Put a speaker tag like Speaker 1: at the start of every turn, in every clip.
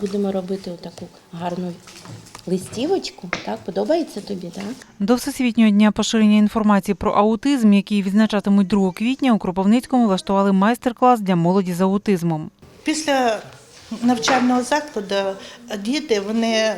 Speaker 1: Будемо робити отаку гарну листівочку. Так, подобається тобі, так?
Speaker 2: До Всесвітнього дня поширення інформації про аутизм, який відзначатимуть 2 квітня, у Кропивницькому влаштували майстер-клас для молоді з аутизмом.
Speaker 3: Після навчального закладу діти вони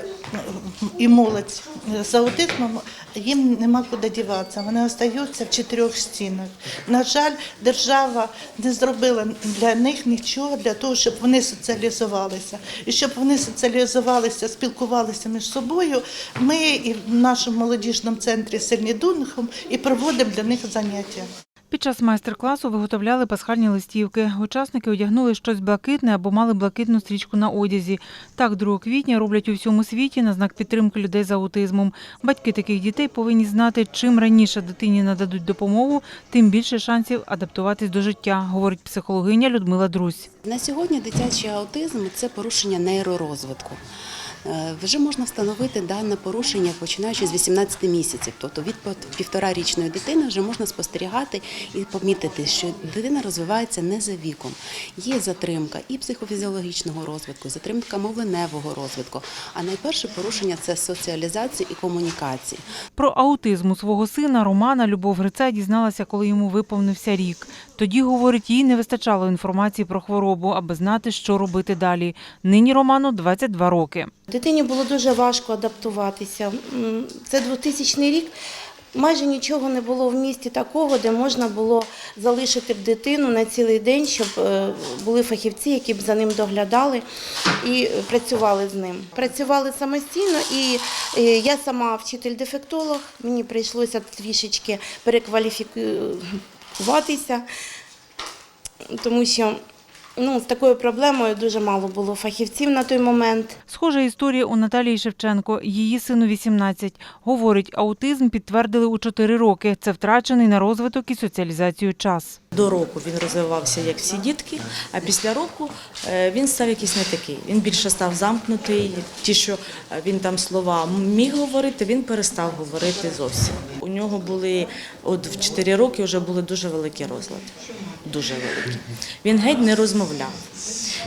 Speaker 3: і молодь з аутизмом їм нема куди діватися. Вони остаються в чотирьох стінах. На жаль, держава не зробила для них нічого для того, щоб вони соціалізувалися. І щоб вони соціалізувалися, спілкувалися між собою. Ми і в нашому молодіжному центрі Сильні Дунхом і проводимо для них заняття.
Speaker 2: Під час майстер-класу виготовляли пасхальні листівки. Учасники одягнули щось блакитне або мали блакитну стрічку на одязі. Так, 2 квітня роблять у всьому світі на знак підтримки людей з аутизмом. Батьки таких дітей повинні знати, чим раніше дитині нададуть допомогу, тим більше шансів адаптуватись до життя, говорить психологиня Людмила Друзь.
Speaker 4: На сьогодні дитячий аутизм це порушення нейророзвитку. Е, Вже можна встановити дане порушення починаючи з 18 місяців. Тобто від півторарічної дитини вже можна спостерігати і помітити, що дитина розвивається не за віком. Є затримка і психофізіологічного розвитку, затримка мовленевого розвитку. А найперше порушення це соціалізації і комунікації.
Speaker 2: Про аутизм у свого сина Романа Любов Грицай дізналася, коли йому виповнився рік. Тоді, говорить, їй не вистачало інформації про хворобу, аби знати, що робити далі. Нині Роману 22 роки.
Speaker 1: Дитині було дуже важко адаптуватися. Це 2000 рік. Майже нічого не було в місті такого, де можна було залишити б дитину на цілий день, щоб е, були фахівці, які б за ним доглядали і е, працювали з ним. Працювали самостійно, і е, я сама вчитель-дефектолог. Мені прийшлося трішечки перекваліфікуватися, тому що ну, з такою проблемою дуже мало було фахівців на той момент.
Speaker 2: Схожа історія у Наталії Шевченко. Її сину 18. Говорить, аутизм підтвердили у 4 роки. Це втрачений на розвиток і соціалізацію час.
Speaker 5: До року він розвивався як всі дітки, а після року е, він став якийсь не такий. Він більше став замкнутий. Ті, що е, він там слова міг говорити, він перестав говорити зовсім. У нього були от в 4 роки вже були дуже великі розлади. Дуже великі. Він геть не розмовляв.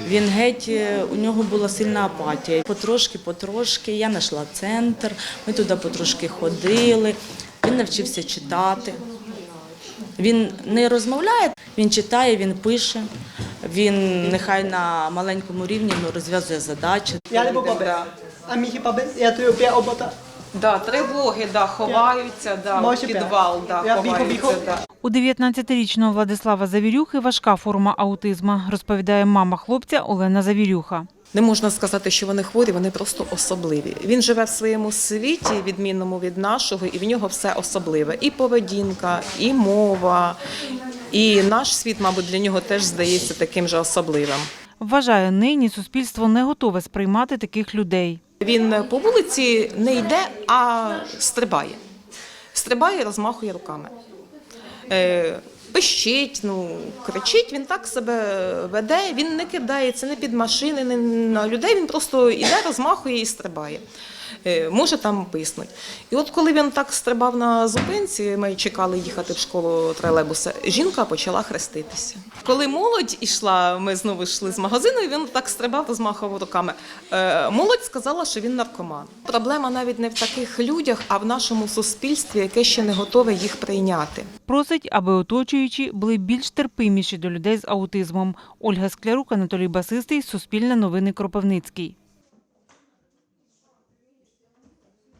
Speaker 5: Він геть е, у нього була сильна апатія. Потрошки, потрошки. Я знайшла центр. Ми туди потрошки ходили. Він навчився читати. Він не розмовляє, він читає, він пише. Він нехай на маленькому рівні ну, розв'язує задачі.
Speaker 6: Я не баби. А міхі баби, я тобі обота.
Speaker 7: Да, тривоги, да, ховаються, да, в підвал, да, ховаються, да.
Speaker 2: У 19-річного Владислава Завірюхи важка форма аутизма, розповідає мама хлопця Олена Завірюха.
Speaker 8: Не можна сказати, що вони хворі, вони просто особливі. Він живе в своєму світі, відмінному від нашого, і в нього все особливе. І поведінка, і мова, і наш світ, мабуть, для нього теж здається таким же особливим.
Speaker 2: Вважає, нині суспільство не готове сприймати таких людей.
Speaker 8: Він по вулиці не йде, а стрибає. Стрибає розмахує руками. Е, Пищить, ну, кричить, він так себе веде, він не кидається не під машини, не на людей, він просто йде, розмахує і стрибає. Е, Може там писнуть. І от коли він так стрибав на зупинці, ми чекали їхати в школу тролейбуса, жінка почала хреститися. Коли молодь ішла, ми знову йшли з магазину, і він так стрибав, розмахував руками. Е, Молодь сказала, що він наркоман. Проблема навіть не в таких людях, а в нашому суспільстві, яке ще не готове їх прийняти.
Speaker 2: Просить, аби оточуючі були більш терпиміші до людей з аутизмом. Ольга Склярук, Анатолій Басистий, Суспільне новини Кропивницький.